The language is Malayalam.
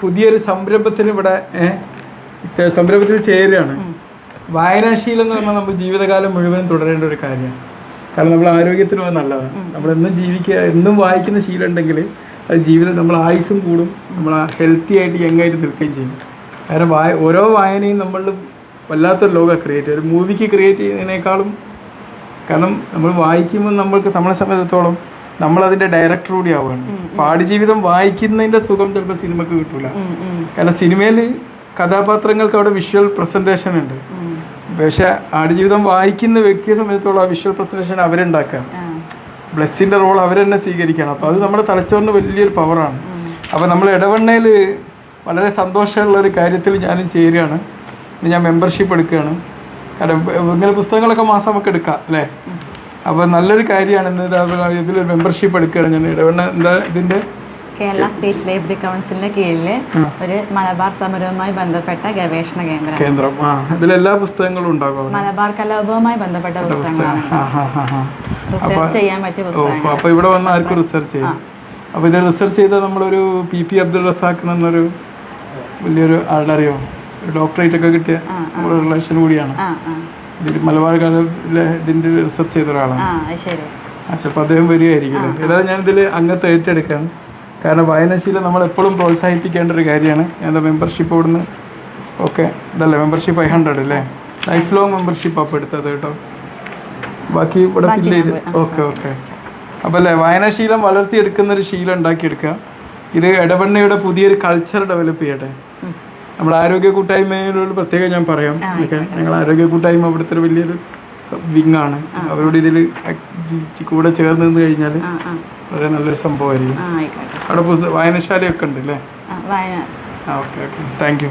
പുതിയൊരു സംരംഭത്തിന് ഇവിടെ സംരംഭത്തിൽ ചേരുകയാണ്. വായനാശീലം എന്ന് പറഞ്ഞാൽ നമ്മൾ ജീവിതകാലം മുഴുവൻ തുടരേണ്ട ഒരു കാര്യമാണ്. കാരണം നമ്മൾ ആരോഗ്യത്തിനും അത് നല്ലതാണ്. നമ്മൾ എന്നും ജീവിക്കുക എന്നും വായിക്കുന്ന ശീലം ഉണ്ടെങ്കിൽ അത് ജീവിതം നമ്മൾ ആയുസ്സും കൂടും നമ്മൾ ഹെൽത്തി ആയിട്ട് യങ്ങായിട്ട് നിൽക്കുകയും ചെയ്യും. കാരണം വായ ഓരോ വായനയും നമ്മൾ വല്ലാത്തൊരു ലോകം ക്രിയേറ്റ് ഒരു മൂവിക്ക് ക്രിയേറ്റ് ചെയ്യുന്നതിനേക്കാളും കാരണം നമ്മൾ വായിക്കുമ്പോൾ നമ്മൾക്ക് നമ്മളെ സംബന്ധിച്ചിടത്തോളം നമ്മൾ അതിന്റെ ഡയറക്ടർ കൂടി ആവുകയാണ്. പാടിജീവിതം വായിക്കുന്നതിന്റെ സുഖം ചിലപ്പോൾ സിനിമക്ക് കിട്ടൂല. കാരണം സിനിമയിൽ കഥാപാത്രങ്ങൾക്ക് അവിടെ വിഷ്വൽ പ്രസന്റേഷൻ ഉണ്ട്. പക്ഷെ ആടുജീവിതം വായിക്കുന്ന വ്യക്തിയെ സംബന്ധിച്ചോളം ആ വിഷ്വൽ പ്രസന്റേഷൻ അവരുണ്ടാക്കുക. ബ്ലസ്സിന്റെ റോൾ അവരെന്നെ സ്വീകരിക്കണം. അപ്പോൾ അത് നമ്മുടെ തലച്ചോറിന് വലിയൊരു പവറാണ് അപ്പോൾ നമ്മൾ ഇടവണ്ണയിൽ വളരെ സന്തോഷമുള്ള ഒരു കാര്യത്തിൽ ഞാനും ചേരുകയാണ്. ഞാൻ മെമ്പർഷിപ്പ് എടുക്കുകയാണ്. കാരണം ഇങ്ങനെ പുസ്തകങ്ങളൊക്കെ മാസം നമുക്ക് എടുക്കാം അല്ലേ? അപ്പോൾ നല്ലൊരു കാര്യമാണ് ഇന്ന് ഇതാ ഇതിലൊരു മെമ്പർഷിപ്പ് എടുക്കുകയാണ്. ഞാൻ ഇടവണ്ണ എന്താ ഇതിന്റെ കേരള സ്റ്റേറ്റ് ലൈബ്രറി കൗൺസിലിന്റെ കീഴിൽ ഒരു മലബാർ സമരവുമായി ബന്ധപ്പെട്ട ഗവേഷണ കേന്ദ്രം. കേന്ദ്രം. ഇതിലെല്ലാ പുസ്തകങ്ങളും ഉണ്ടാകും. മലബാർ കലാപവുമായി ബന്ധപ്പെട്ട പുസ്തകങ്ങളാണ്. റിസർച്ച് ചെയ്യാൻ പറ്റിയ അപ്പോൾ ഇവിടെ വന്ന് ആർക്കും റിസർച്ച് ചെയ്യാം. അപ്പോൾ ഇത് റിസർച്ച് ചെയ്ത നമ്മളൊരു പി പി അബ്ദുൾ റസാഖ് എന്നൊരു വലിയൊരു ആളുടെ അറിയോ ഡോക്ടറേറ്റ് ഒക്കെ കിട്ടിയ നമ്മുടെ റിലേഷൻ കൂടിയാണ്. മലബാർ കാലത്തിലെ ഇതിന്റെ റിസർച്ച് ചെയ്ത ഒരാളാണ്. ചിലപ്പോൾ അദ്ദേഹം വരികയായിരിക്കും. ഏതായാലും ഞാനിതിൽ അംഗത്തെ ഏറ്റെടുക്കുകയാണ്. കാരണം വായനാശീലം നമ്മൾ എപ്പോഴും പ്രോത്സാഹിപ്പിക്കേണ്ട ഒരു കാര്യമാണ്. ഞാൻ മെമ്പർഷിപ്പ് ഇവിടുന്ന് ഓക്കെ ഇതല്ലേ മെമ്പർഷിപ്പ് ഫൈവ് ഹൺഡ്രഡ് അല്ലേ? ലൈഫ് ലോങ് മെമ്പർഷിപ്പ് അപ്പോൾ എടുത്തത് കേട്ടോ. ബാക്കി ഇവിടെ ഫില്ല് ചെയ്ത് ഓക്കെ ഓക്കെ. അപ്പോൾ അല്ലേ വായനാശീലം വളർത്തിയെടുക്കുന്ന ഒരു ശീലം ഉണ്ടാക്കിയെടുക്കുക. ഇത് ഇടവണ്ണയുടെ പുതിയൊരു കൾച്ചർ ഡെവലപ്പ് ചെയ്യട്ടെ. നമ്മുടെ ആരോഗ്യ കൂട്ടായ്മയിൽ പ്രത്യേകം ഞാൻ പറയാം. ഓക്കെ ഞങ്ങൾ ആരോഗ്യ കൂട്ടായ്മ ഇവിടുത്തെ ഒരു വലിയൊരു വിങ് ആണ് അവരോട് ഇതിൽ കൂടെ ചേർന്ന് നിന്ന് കഴിഞ്ഞാൽ വളരെ നല്ലൊരു സംഭവമായിരിക്കും. അവിടെ വായനശാലയൊക്കെ ഉണ്ട് അല്ലേ ആ ഓക്കെ ഓക്കെ. Thank you.